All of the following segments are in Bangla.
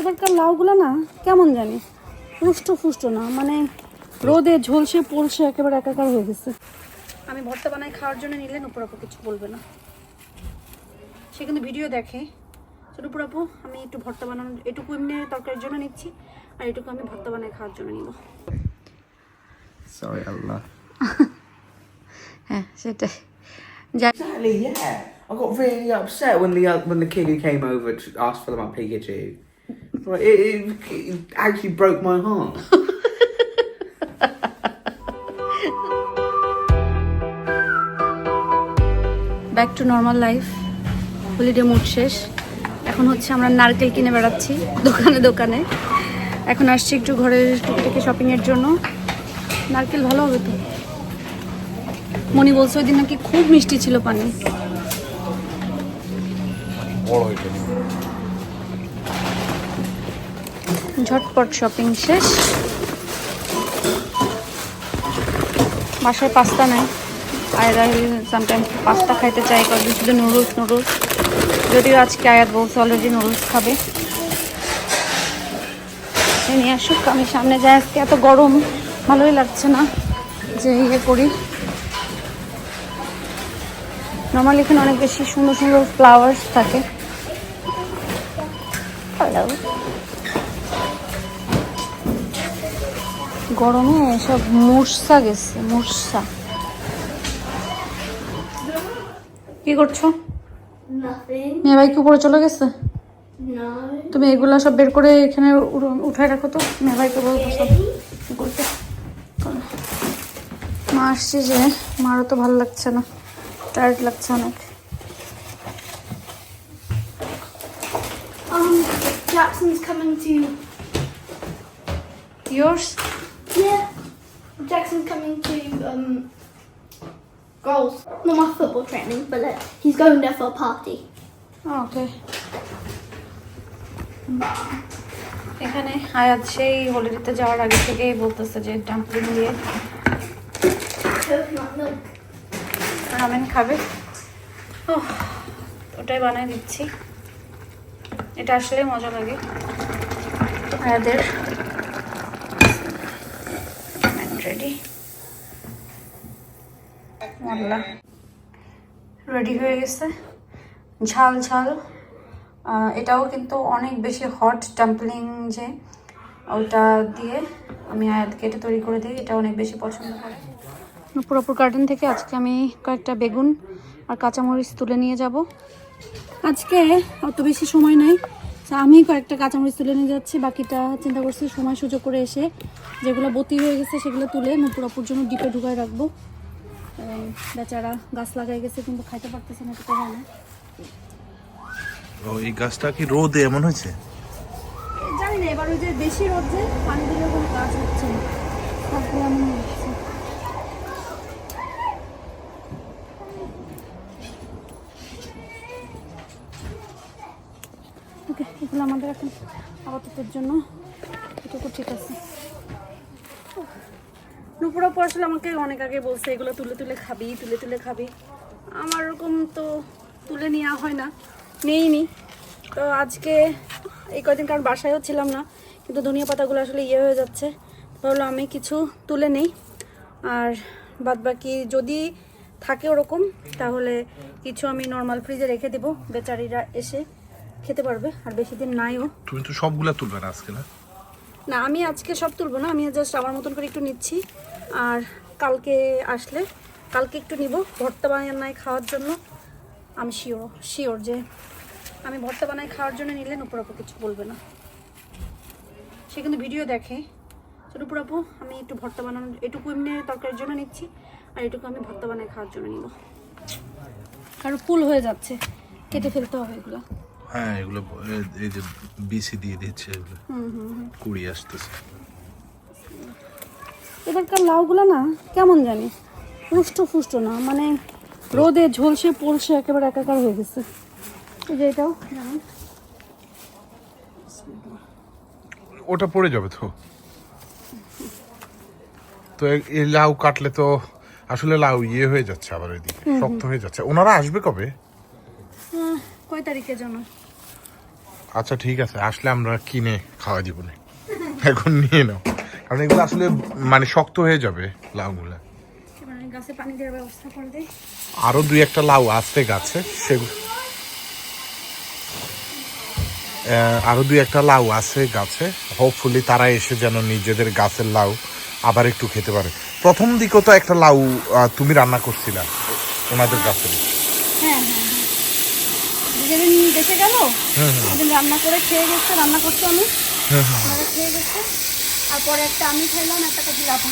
এবারকার লাউগুলো না কেমন জানি? পুষ্ট ফুষ্ট না মানে রোদে ঝলসে পলসে একেবারে একাকার হয়ে গেছে। আমি ভর্তা বানাই খাওয়ার জন্য নিলেন উপর আপু কিছু বলবে না। সে কিন্তু ভিডিও দেখে। ছোট উপর আপু আমি একটু ভর্তা বানানোর এটুকু এমনি তরকারির জন্য নিচ্ছি আর এটুকু আমি ভর্তা বানাই খাওয়ার জন্য নিব। Sorry, Allah. হ্যাঁ সেটাই। যাই. I got really upset when the uh, when the kid who came over to ask for my Pikachu. Right, it, it, it actually broke my heart. Back to normal life holiday mood শেষ। এখন হচ্ছে আমরা নারকেল কিনে বেড়াচ্ছি দোকানে দোকানে। এখন আসছি একটু ঘরের টুকটাকি শপিংয়ের জন্য। নারকেল ভালো হবে তো? মনি বলছে ওই দিন নাকি খুব মিষ্টি ছিল পানি। ঝটপট শপিং শেষ। বাসায় পাস্তা নাই। আয়রা সামটাইমস পাস্তা খাইতে চাই কয়েকদিন শুধু নুডলস নুডলস যদিও আজকে আয়াত বলছে অলরেডি নুডলস খাবে। নিয়ে আসুক, আমি সামনে যাই। আজকে এত গরম, ভালোই লাগছে না যে ইয়ে করি। নর্মালি এখানে অনেক বেশি সুন্দর সুন্দর ফ্লাওয়ার্স থাকে। হ্যালো গরমে সব মূর্ছা গেছে মূর্ছা কি করছ. মেয়ে ভাই কি উপরে চলে গেছে? তুমি এগুলা সব বের করে এখানে উঠায় রাখো তো। মেয়ে ভাইকে বলব সব। কি করতে মা আসছে যে মারও তো ভালো লাগছে না। টায়ার্ড লাগছে অনেক। Jackson's coming to. Years Yeah. Jackson's coming to um. Goals. Not my football training, but like, he's going there for a party. Okay এখানে আয়াত সেই হলিডেতে যাওয়ার আগে থেকেই বলতেছে যে ডাম্পলিং দিয়ে Coconut milk. রামেন খাবে ওহ, ওটাই বানাই দিচ্ছি এটা আসলে মজা লাগে। আয়াদের। রেডি মাল্লা। রেডি হয়ে গেছে। ঝাল ঝাল। এটাও কিন্তু অনেক বেশি হট ডাম্পলিং যে ওটা দিয়ে আমি আয়াতকে এটা তৈরি করে দিই। এটা অনেক বেশি পছন্দ করে পুরোপুর গার্ডেন থেকে আজকে আমি কয়েকটা বেগুন আর কাঁচামরিচ তুলে নিয়ে যাব। আজকে অত বেশি সময় নাই। তো আমি কয়েকটা কাঁচামরিচ তুলে নিয়ে যাচ্ছি বাকিটা চিন্তা করছি সময় সুযোগ করে এসে যেগুলো বতি হয়ে গেছে সেগুলো তুলে নুপুরাপুর জন্য ডিপে ঢুকায় রাখব। বেচারা গাছ লাগাই গেছে কিন্তু খাইতে পারতেছে না তো হয় না। ও এই গাছটা কি রোদে এমন হয়েছে? জানি না এবার ওই যে বেশি রোদ যে পানি দিলে কোনো কাজ হচ্ছে না তারপরে এমন হচ্ছে ওকে এগুলো আমাদের এখন আপাততের জন্য এটুকু ঠিক আছে। নুপুরা আসলে আমাকে অনেক আগে বলছে, এগুলো তুলে তুলে খাবি, তুলে তুলে খাবি। আমার ওরকম তো তুলে নেওয়া হয় না, নেইনি। তো আজকে এই কদিন কারণ বাসায়ও ছিলাম না, কিন্তু ধনিয়া পাতাগুলো আসলে ইয়ে হয়ে যাচ্ছে। ভাবলাম আমি কিছু তুলে নেই। আর বাদ বাকি যদি থাকে ওরকম, তাহলে কিছু আমি নর্মাল ফ্রিজে রেখে দেবো, বেচারিরা এসে। খেতে পারবে আর বেশি দিন নাইও। তুমি তো সবগুলা তুলবে না আজকে না? না আমি আজকে সব তুলবো না আমি জাস্ট আমার মতন করে একটু নিচ্ছি। আর কালকে আসলে কালকে একটু নিব ভর্তা বানাই খাওয়ার জন্য। আমি শিওর শিওর যে আমি ভর্তা বানাই খাওয়ার জন্য নিলেন উপর আপু কিছু বলবে না। সে কিন্তু ভিডিও দেখে। উপর আপু আমি একটু ভর্তা বানানোর এটুকু এমনি তরকারির জন্য নিচ্ছি আর এটুকু আমি ভর্তা বানায় খাওয়ার জন্য নিব। কারণ ফুল হয়ে যাচ্ছে কেটে ফেলতে হবে এগুলো। হ্যাঁ এগুলো এই যে বিসি দিয়ে দিচ্ছে এগুলো। হুম হুম হুম। কুড়ি আসতেছে। এবারকার লাউগুলো না কেমন জানি পুষ্ট ফুষ্ট না মানে রোদে ঝলসে পলসে একেবারে একাকার হয়ে গেছে। এই যে এটাও ওটা পড়ে যাবে তো। তো এই লাউ কাটলে তো আসলে লাউ ইয়ে হয়ে যাচ্ছে আবার ওইদিকে শক্ত হয়ে যাচ্ছে। ওনারা আসবে কবে? কয় তারিখে জানো? আচ্ছা ঠিক আছে আসলে আমরা কিনে খাওয়া দিব না এখন নিয়ে নাও। কারণ এগুলো আসলে মানে শক্ত হয়ে যাবে লাউগুলা। আরও দুই একটা লাউ আসতে গাছে সেগুলো আহ, আরও দুই একটা লাউ আছে গাছে। হোপফুলি তারা এসে যেন নিজেদের গাছের লাউ আবার একটু খেতে পারে। প্রথম দিকেও তো একটা লাউ তুমি রান্না করছিলা ওনাদের গাছের। হ্যাঁ যেদিন দেশে গেল সেদিন রান্না করে খেয়ে গেছে রান্না করতে আমি? খেয়ে গেছে। আর পরে একটা আমি খাইলাম একটা কাছে লাভ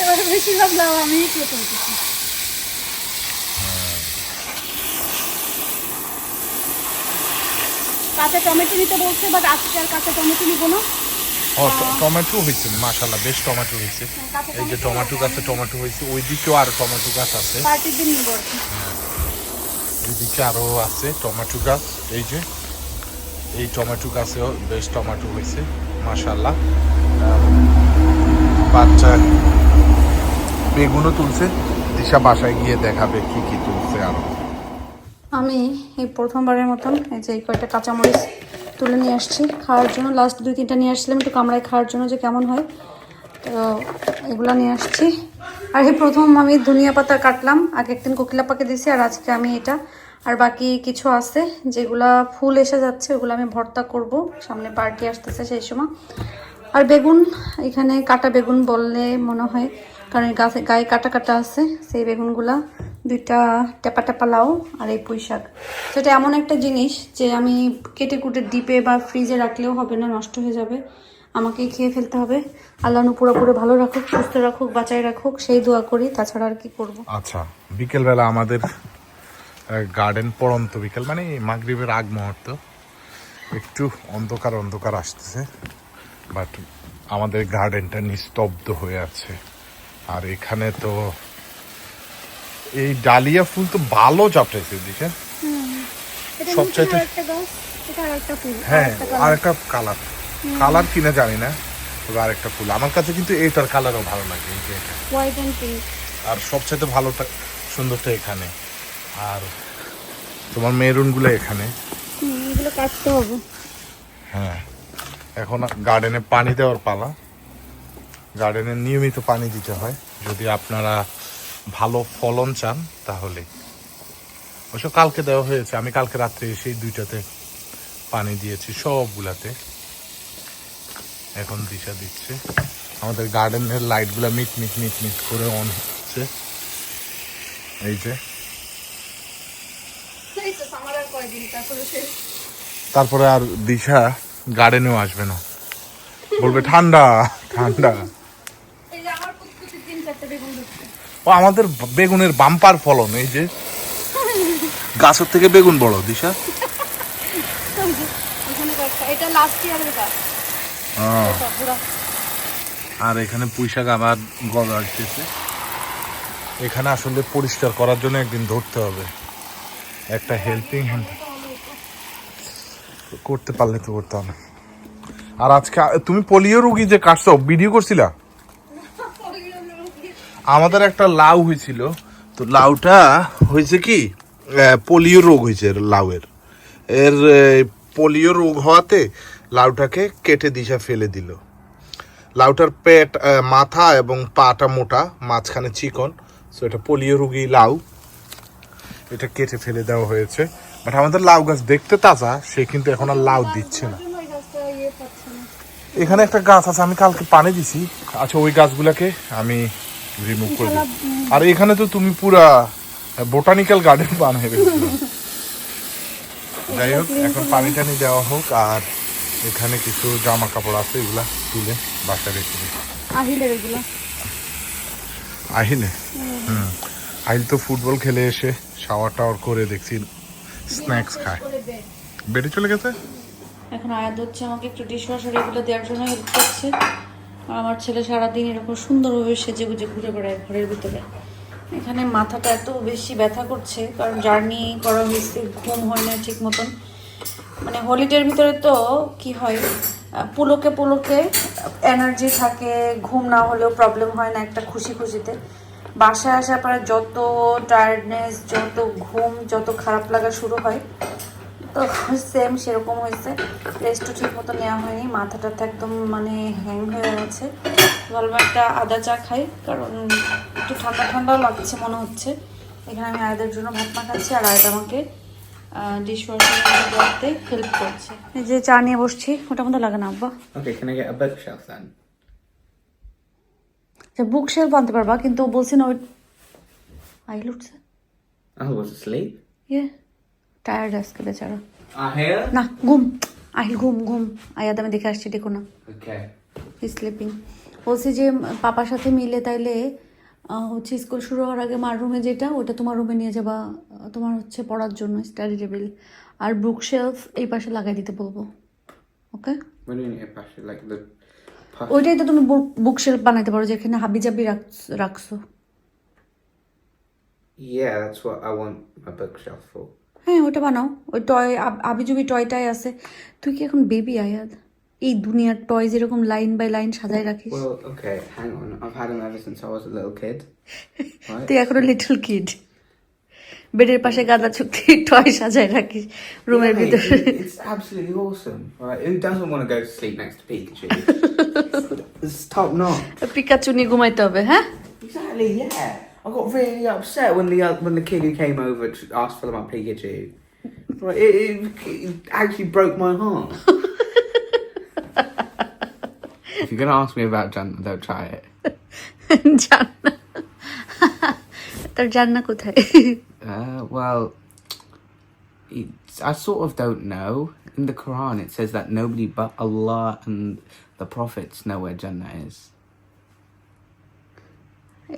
এবার বেশিরভাগ লাভ আমি খেতে হতেছি কাঁচা টমেটো নিতে বলছে বাট আজকে আর কাঁচা টমেটো নিবো না। ও টমেটো হয়েছে মাশাল্লাহ বেশ টমেটো হয়েছে। এই যে টমেটো গাছে টমেটো হয়েছে ওই দিকেও আর টমেটো গাছ আছে। পার্টির দিন নিবো এদিকে আরও আছে টমেটো গাছ, এই যে, এই টমেটো গাছেও বেশ টমেটো হয়েছে মাশাল্লাহ বাচ্চা বেগুনও তুলছে, দিশা বাসায় গিয়ে দেখাবে কি কি তুলছে আরও। আমি এই প্রথমবারের মতন এই যে কয়টা কাঁচামরিচ তুলে নিয়ে আসছি, খাওয়ার জন্য। লাস্ট দুই তিনটা নিয়ে আসছিলাম, একটু কামড়ায় খাওয়ার জন্য যে কেমন হয়। তো এগুলো নিয়ে আসছি। আর এই প্রথম আমি ধনিয়া পাতা কাটলাম, আগে একদিন কোকিলাপাকে দিয়েছি, আর আজকে আমি এটা। আর বাকি কিছু আছে, যেগুলা ফুল এসে যাচ্ছে, ওগুলো আমি ভর্তা করব। সামনে পার্টি আসতেছে সেই সময়। আর বেগুন, এখানে কাটা বেগুন বললে মনে হয়, কারণ গাছে গায়ে কাটা কাটা আছে, সেই বেগুনগুলা দুইটা টেপা টেপা লাউ আর এই পুঁই শাক। এটা এমন একটা জিনিস যে আমি কেটে কুটে ডিপে বা ফ্রিজে রাখলেও হবে না, নষ্ট হয়ে যাবে। আমাকেই খেয়ে ফেলতে হবে। আল্লাহ পুরোপুরি ভালো রাখুক সুস্থ রাখুক বাঁচাই রাখুক সেই দোয়া করি তাছাড়া আর কি করব। আচ্ছা বিকেলবেলা আমাদের গার্ডেন পড়ন্ত বিকেল মানে মাগরিবের আগ মুহূর্ত। একটু অন্ধকার অন্ধকার আসতেছে বাট আমাদের গার্ডেনটা নিস্তব্ধ হয়ে আছে। আর এখানে তো এই ডালিয়া ফুল তো ভালো চাপটাইছে সবচাইতে একটা ফুল হ্যাঁ আর একটা কালার কালার কিনা জানি না তবে আরেকটা ফুল। আমার কাছে কিন্তু এটার কালারও ভালো লাগে এই যে এটা। হোয়াইট অ্যান্ড পিঙ্ক আর সবচেয়ে ভালোটা সুন্দরটা এখানে। আর তোমার মেরুনগুলো এখানে। এগুলো কাটতে হবে। হ্যাঁ। এখন গার্ডেনে পানি দেওয়ার পালা। গার্ডেনে নিয়মিত পানি দিতে হয়। যদি আপনারা ভালো ফলন চান তাহলে। অবশ্য কালকে দেওয়া হয়েছে। আমি কালকে রাত্রে সেই দুইটাতে পানি দিয়েছি সবগুলাতে। এখন দিশা দিচ্ছে। আমাদের গার্ডেনের লাইটগুলো মিট মিট মিট মিট করে অন হচ্ছে। এই যে। তারপরে আর দিশা গার্ডেনেও আসবে না। বলবে ঠান্ডা ঠান্ডা। ও আমাদের বেগুনের বাম্পার ফলন এই যে। গাছের থেকে বেগুন বড় দিশা। এটা লাস্ট ইয়ারের গাছ। আর এখানে পুঁইশাক আবার আসতেছে এখানে আসলে পরিষ্কার করার জন্য একদিন ধরতে হবে। একটা হেল্পিং হ্যান্ড করতে পারলে তো করতাম। আর আজকে, তুমি পোলিও রুগী যে কাটছ ভিডিও করছিলা? আমাদের একটা লাউ হয়েছিল। তো লাউটা হয়েছে কি? পোলিও রোগ হয়েছে এর, লাউয়ের। এর পোলিও রোগ হওয়াতে লাউটাকে কেটে দিশা ফেলে দিল। লাউটার পেট মাথা এবং পাটা মোটা, মাঝখানে চিকন সো এটা পোলিও রুগী লাউ। এটা কেটে ফেলে দেওয়া হয়েছে। বাট আমাদের লাউ গাছ দেখতে তাজা, সে কিন্তু এখন আর লাউ দিচ্ছে না। এখানে একটা গাছ আছে, আমি কালকে পানি দিছি। আচ্ছা ওই গাছগুলাকে আমি রিমুভ করে দিই। আর এখানে তো তুমি পুরা বোটানিক্যাল গার্ডেন বানিয়ে যাই হোক, এখন পানি টানি দেওয়া হোক, আর এখানে কিছু জামা কাপড় আছে এগুলা তুলে বাসায় রেখে দিই। আহিলের এগুলো? আহিলে? হুম। আহিল তো ফুটবল খেলে এসে শাওয়ার টাওয়ার করে দেখছি স্ন্যাক্স খায়। বেডে চলে গেছে? এখন আয়াত হচ্ছে আমাকে একটু ডিশ ওয়াশার এগুলো দেওয়ার জন্য হেল্প করছে। আর আমার ছেলে সারাদিন এরকম সুন্দরভাবে সেজে গুজে ঘুরে বেড়ায় ঘরের ভিতরে। এখানে মাথাটা এত বেশি ব্যথা করছে কারণ জার্নি করা হয়েছে ঘুম হয় না ঠিক মতন। মানে হলিডের ভিতরে তো কি হয় পুলকে পুলকে এনার্জি থাকে, ঘুম না হলেও প্রবলেম হয় না একটা খুশি খুশিতে। বাসায় আসার পরে যত টায়ার্ডনেস যত ঘুম, যত খারাপ লাগা শুরু হয়, তো সেম সেরকম হয়েছে। রেস্টও ঠিক মতো নেওয়া হয়নি, মাথাটা একদম মানে হ্যাং হয়ে গেছে। ভাবলাম একটা আদা চা খাই, কারণ একটু ঠান্ডা ঠান্ডাও লাগছে মনে হচ্ছে। এখানে আমি আয়দের জন্য ভাত মাখাচ্ছি, আর আয়দ আমাকে ডিশ করতে হেল্প করছে। যে চা নিয়ে বসছি ওটা মতো লাগে না আব্বা। Bookshelf বুক শেলফ আনতে পারবা কিন্তু বলছি না ওই আইল উঠছে I was asleep. ইয়ে টায়ার্ড আজকে বেচারা। Ah, না ঘুম আহিল ঘুম ঘুম। আয়াদ আমি দেখে আসছি দেখো না। Okay. স্লিপিং বলছি যে পাপার সাথে মিলে তাইলে হচ্ছে স্কুল শুরু হওয়ার আগে মার রুমে যেটা ওটা তোমার রুমে নিয়ে যাবা তোমার হচ্ছে পড়ার জন্য স্টাডি টেবিল আর বুক শেলফ এই পাশে লাগাই দিতে বলব ওকে ওইটাই তো তুমি বুক শেলফ বানাইতে পারো যেখানে হাবি জাবি রাখছো। Yeah, that's what I want my bookshelf for. হ্যাঁ ওটা বানাও। ওই টয় আবিজুবি টয়টাই আছে। তুই কি এখন বেবি আয়াদ এই দুনিয়ার টয়জ এরকম লাইন বাই লাইন সাজায় রাখিস। Okay hang on I had an ever since I was a little kid তুই এখনও লিটল কিড বেডের পাশে গাদা চুক্তি টয় সাজায় রাখিস রুমের ভিতরে। It's absolutely awesome it doesn't want to go to sleep next to Pikachu it's top not Pikachu নি ঘুমাইতে হবে হ্যাঁ? Exactly yeah I got really upset when the uh, when the kid who came over to ask for my Pikachu. Right, it, it, it actually broke my heart. if you're gonna ask me about Jan, don't try it. জান্না তোর জান্না কোথায় Uh, well, it's, I sort of don't know. In the Quran, it says that nobody but Allah and the prophets know where Jannah is.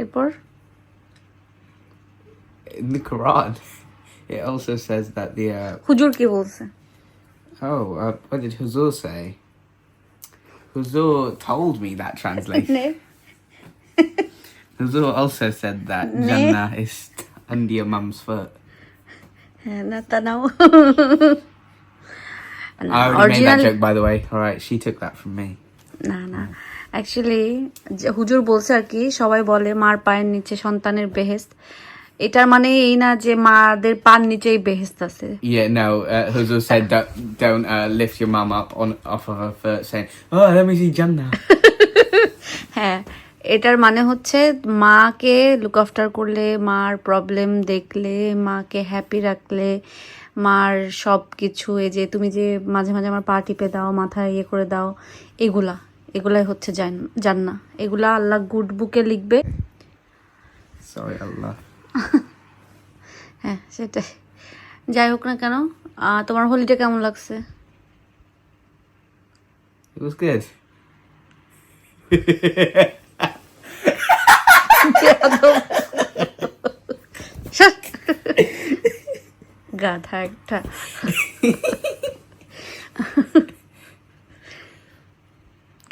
এরপর In the Quran, it also says that the. Uh, হুজুর কি বলছে oh, uh, what did Huzur say? Huzur told me that translation. নে, Huzur also said that Ne. Jannah is under your mum's foot. হ্যাঁ তা I already Original... made that joke, by the way. All right, she took that from me. না না অ্যাকচুয়ালি হুজুর বলছে আর কি সবাই বলে মার পায়ের নিচে সন্তানের বেহেস্ত এটার মানে এই না যে মাদের পার নিচেই বেহেস্ত আছে Yeah, no. Uh, Huzur said don't, don't uh, lift your mum up on off of her foot, saying, "Oh, let me see Jannah." হ্যাঁ এটার মানে হচ্ছে মাকে লুক আফটার করলে মার প্রবলেম দেখলে মাকে হ্যাপি রাখলে মার সব কিছু এই যে তুমি যে মাঝে মাঝে আমার পা টিপে দাও মাথায় ইয়ে করে দাও এগুলা এগুলাই হচ্ছে জান- জান্না এগুলা আল্লাহ গুড বুকে লিখবে Sorry, Allah. হ্যাঁ সেটাই যাই হোক না কেন আহ, তোমার হোলিডে কেমন লাগছে It was good. গাধা একটা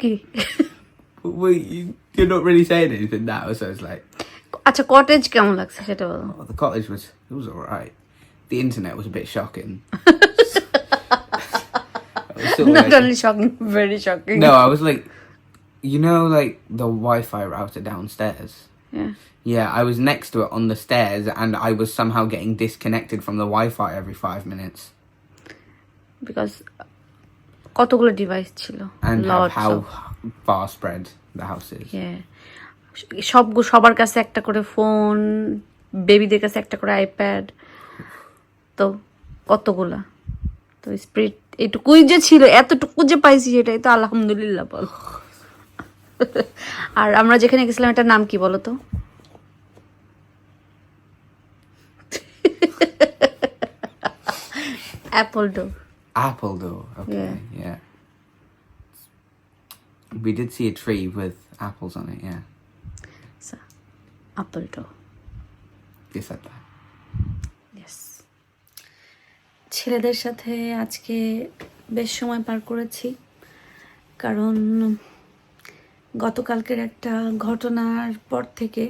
কি Wait, you, you're not really saying anything now, so it's like, আচ্ছা কটেজ কেমন লাগছে সেটা বলো oh, the cottage was it was all right. The internet was a bit shocking. I was sort of not like- only shocking very shocking no, I was like, you know, like the Wi-Fi router downstairs. Yeah, I was next to it on the stairs, and I was somehow getting disconnected from the Wi-Fi every five minutes. Because কতগুলো ডিভাইস ছিল And how, Lots how of- far spread the house is. Yeah. সব সবার কাছে একটা করে ফোন বেবিদের কাছে একটা করে আইপ্যাড তো কতগুলা তো স্প্রিট এটুকুই যে ছিল এতটুকু যে পাইছি সেটাই তো আলহামদুলিল্লাহ বল আর আমরা যেখানে গেছিলাম এটার নাম কি বলো তো apple door Apple door. Okay, Yeah. yeah. We did see a tree with apples on it. Yeah, door you said that. Yes. ছেলেদের সাথে আজকে বেশ সময় পার করেছি কারণ গতকালকের একটা ঘটনার পর থেকে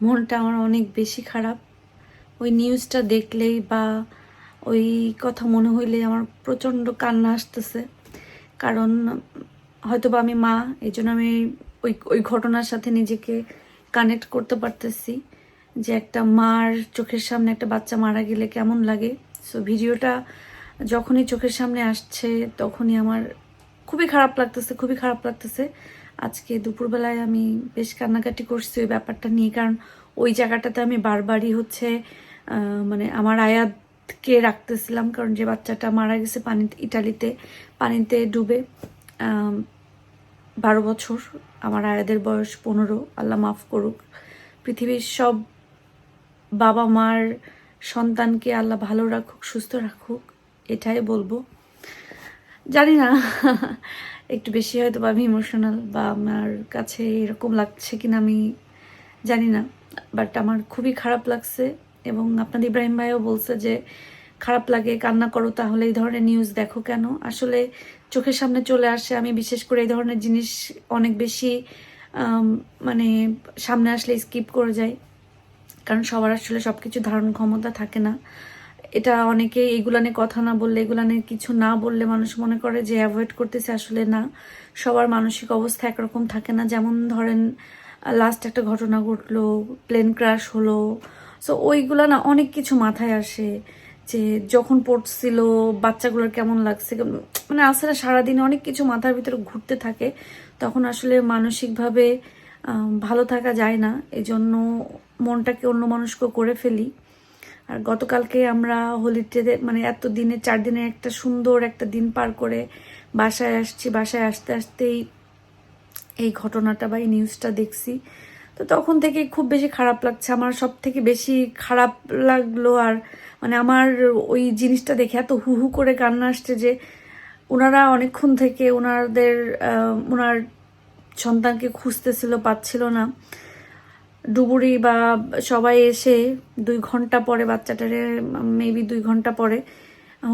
মনটা আমার অনেক বেশি খারাপ ওই নিউজটা দেখলেই বা ওই কথা মনে হইলে আমার প্রচণ্ড কান্না আসতেছে কারণ হয়তো বা আমি মা এই জন্য আমি ওই ওই ঘটনার সাথে নিজেকে কানেক্ট করতে পারতেছি যে একটা মার চোখের সামনে একটা বাচ্চা মারা গেলে কেমন লাগে। সো ভিডিওটা যখনই চোখের সামনে আসছে, তখনই আমার খুবই খারাপ লাগতেছে, খুবই খারাপ লাগতেছে। আজকে দুপুরবেলায় আমি বেশ কান্নাকাটি করছি ওই ব্যাপারটা নিয়ে, কারণ ওই জায়গাটাতে আমি বারবারই হচ্ছে মানে আমার আয়াতকে রাখতেছিলাম, কারণ যে বাচ্চাটা মারা গেছে পানি ইটালিতে, পানিতে ডুবে বারো বছর, আমার আয়াদের বয়স পনেরো, আল্লাহ মাফ করুক। পৃথিবীর সব বাবা মার সন্তানকে আল্লাহ ভালো রাখুক, সুস্থ রাখুক, এটাই বলব। জানি না, একটু বেশি হয়তো বা আমি ইমোশনাল বা আমার কাছে এরকম লাগছে কিনা আমি জানি না বাট আমার খুবই খারাপ লাগছে এবং আপনাদের ইব্রাহিম ভাইও বলছে যে খারাপ লাগে, কান্না করো, তাহলে এই ধরনের নিউজ দেখো কেন? আসলে চোখের সামনে চলে আসে, আমি বিশেষ করে এই ধরনের জিনিস অনেক বেশি মানে সামনে আসলে স্কিপ করে যাই। কারণ সবার আসলে সব কিছু ধারণ ক্ষমতা থাকে না। এটা অনেকে এগুলা নিয়ে কথা না বললে, এগুলা নিয়ে কিছু না বললে মানুষ মনে করে যে অ্যাভয়েড করতেছে, আসলে না। সবার মানসিক অবস্থা একরকম থাকে না। যেমন ধরেন লাস্ট একটা ঘটনা ঘটলো প্লেন ক্রাশ হলো। সো ওইগুলা না অনেক কিছু মাথায় আসে। যে যখন পড়ছিল, বাচ্চাগুলোর কেমন লাগছে মানে আসলে সারাদিন অনেক কিছু মাথার ভিতরে ঘুরতে থাকে, তখন আসলে মানসিকভাবে ভালো থাকা যায় না। এই জন্য মনটাকে অন্য মানুষকে করে ফেলি। আর গতকালকে আমরা হোলিডেতে মানে এত দিনে, চার দিনের একটা সুন্দর একটা দিন পার করে বাসায় আসছি। বাসায় আসতে আসতেই এই ঘটনাটা বা এই নিউজটা দেখছি। তো তখন থেকে খুব বেশি খারাপ লাগছে। আমার সব থেকে বেশি খারাপ লাগল আর মানে আমার ওই জিনিসটা দেখে এত হু হু করে কান্না আসছে যে ওনারা অনেকক্ষণ থেকে ওনাদের ওনার সন্তানকে খুঁজতেছিল, পাচ্ছিল না। ডুবুরি বা সবাই এসে দুই ঘণ্টা পরে বাচ্চাটারে মেবি দুই ঘণ্টা পরে,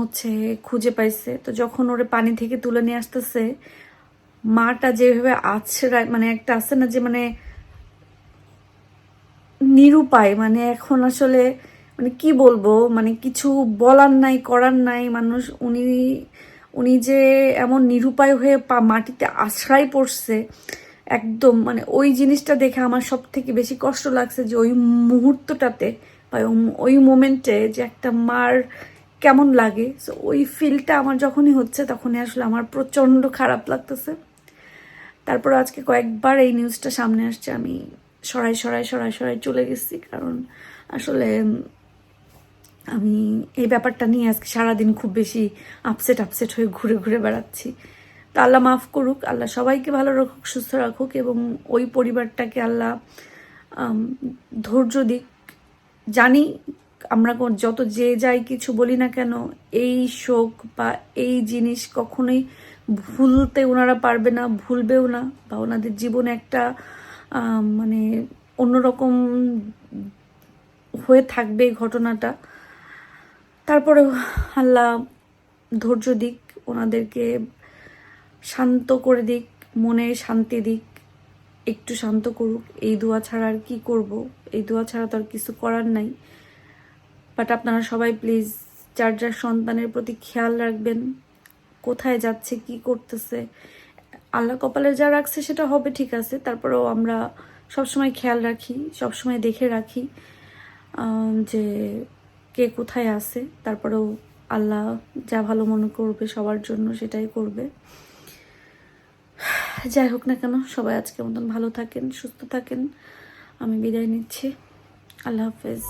হচ্ছে খুঁজে পাইছে। তো যখন ওরে পানি থেকে তুলে নিয়ে আসতেছে, মাটা যেভাবে আছড়ায় মানে একটা আছে না যে মানে নিরুপায় মানে এখন আসলে মানে কি বলব মানে কিছু বলার নাই, করার নাই, মানুষ উনি উনি যে এমন নিরুপায় হয়ে পা মাটিতে আশ্রয় পড়ছে, একদম মানে ওই জিনিসটা দেখে আমার সব থেকে বেশি কষ্ট লাগছে যে ওই মুহূর্তটাতে বা ওই- মোমেন্টে যে একটা মার কেমন লাগে সো ওই ফিলটা আমার যখনই হচ্ছে তখনই আসলে আমার প্রচণ্ড খারাপ লাগতেছে। তারপর আজকে কয়েকবার এই নিউজটা সামনে আসছে, আমি সরাই সরাই সরাই সরাই চলে গেছি। কারণ আসলে আমি এই ব্যাপারটা নিয়ে আজকে সারাদিন খুব বেশি আপসেট আপসেট হয়ে ঘুরে ঘুরে বেড়াচ্ছি। তা আল্লাহ মাফ করুক, আল্লাহ সবাইকে ভালো রাখুক, সুস্থ রাখুক এবং ওই পরিবারটাকে আল্লাহ ধৈর্য দিক। জানি আমরা যত যে যাই কিছু বলি না কেন, এই শোক বা এই জিনিস কখনোই ভুলতে ওনারা পারবে না, ভুলবেও না বা ওনাদের জীবনে একটা মানে অন্যরকম হয়ে থাকবে ঘটনাটা। তারপরে আল্লাহ ধৈর্য দিক, ওনাদেরকে শান্ত করে দিক, মনে শান্তি দিক, একটু শান্ত করুক। এই দোয়া ছাড়া আর কি করব? এই দোয়া ছাড়া তো আর কিছু করার নাই। বাট আপনারা সবাই প্লিজ যার যার সন্তানের প্রতি খেয়াল রাখবেন, কোথায় যাচ্ছে, কি করতেছে আল্লাহ কপালে যা রাখছে সেটা হবে, ঠিক আছে। তারপরেও আমরা সবসময় খেয়াল রাখি, সবসময় দেখে রাখি যে কে কোথায় আছে। তারপরেও আল্লাহ যা ভালো মনে করবে সবার জন্য সেটাই করবে। যাই হোক না কেন, সবাই আজকের মতন ভালো থাকেন, সুস্থ থাকেন। আমি বিদায় নিচ্ছি। আল্লাহ হাফেজ।